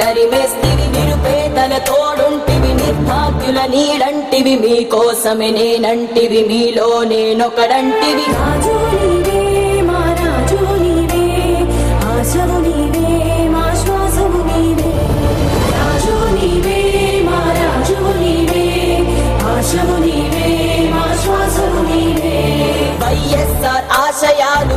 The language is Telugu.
తరిమేస్తివి నిరుపేదల తోడుంటివి నిర్భాగ్యుల నీడంటివి మీకోసమే నేనంటివి మీలో నేనొకడంటివి. రాజు వైఎస్ఆర్ ఆశయాలు